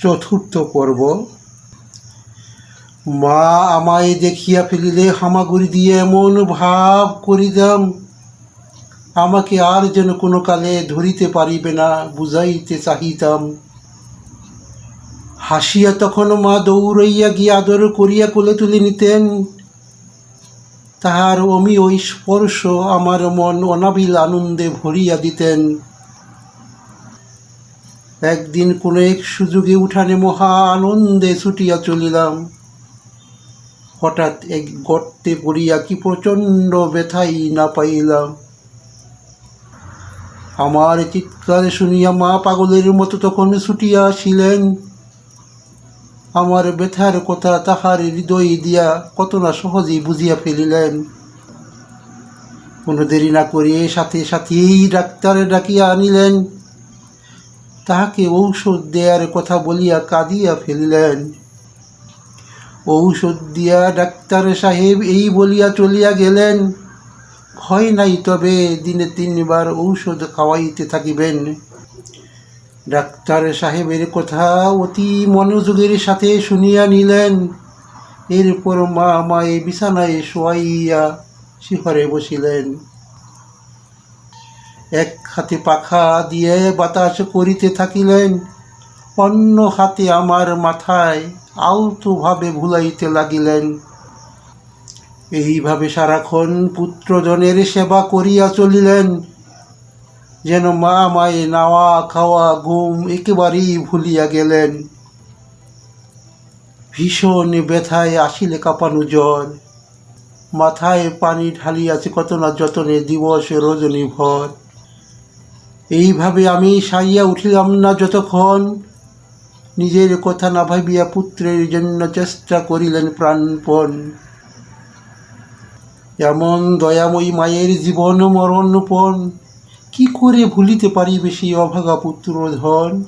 চতুর্থ পর্ব। মা আমায় দেখিয়া ফেলিলে হামাগুড়ি দিয়ে এমন ভাব করিতাম, আমাকে আর যেন কোনো কালে ধরিতে পারিবে না, বুঝাইতে চাহিতাম। হাসিয়া তখন মা দৌড়াইয়া গিয়া আদর করিয়া কোলে তুলে নিতেন। তাহার অমি ওই স্পর্শ আমার মন অনাবিল আনন্দে ভরিয়া দিতেন। একদিন কোনো এক সুযোগে উঠানে মহা আনন্দে ছুটিয়া চলিলাম। হঠাৎ এক গর্তে পড়িয়া কি প্রচণ্ড ব্যথাই না পাইলাম। আমার চিৎকার শুনিয়া মা পাগলের মতো তখন ছুটিয়া আসিলেন। আমার ব্যথার কথা তাহার হৃদয় দিয়া কত না সহজেই বুঝিয়া ফেলিলেন। কোনো দেরি না করিয়ে সাথে সাথেই ডাক্তারে ডাকিয়া আনিলেন। তাহাকে ঔষধ দেয়ার কথা বলিয়া কাঁদিয়া ফেলিলেন। ঔষধ দিয়া ডাক্তার সাহেব এই বলিয়া চলিয়া গেলেন, ভয় নাই তবে দিনে তিনবার ঔষধ খাওয়াইতে থাকিবেন ডাক্তার সাহেবের কথা অতি মনোযোগের সাথে শুনিয়া নিলেন। এরপর মা আমায় বিছানায় শোয়াইয়া শিহরে বসিলেন। এক হাতে পাখা দিয়ে বাতাস করিতে থাকিলেন, অন্য হাতে আমার মাথায় আলতোভাবে ভুলাইতে লাগিলেন। এইভাবে সারাক্ষণ পুত্রজনের সেবা করিয়া চলিলেন, যেন মা মায়ে নাওয়া খাওয়া ঘুম একেবারেই ভুলিয়া গেলেন। ভীষণ ব্যথায় আসিলে কাঁপানো জ্বর, মাথায় পানি ঢালিয়াছে কত না যতনে দিবস রজনী ভর এইভাবে আমি সাইয়া উঠিলাম না যতক্ষণ। নিজের কথা না ভাবিয়া পুত্রের জন্য চেষ্টা করিলেন প্রাণপণ। এমন দয়াময়ী মায়ের জীবন মরণপণ কি করে ভুলিতে পারিবে সেই অভাগা পুত্র ধন?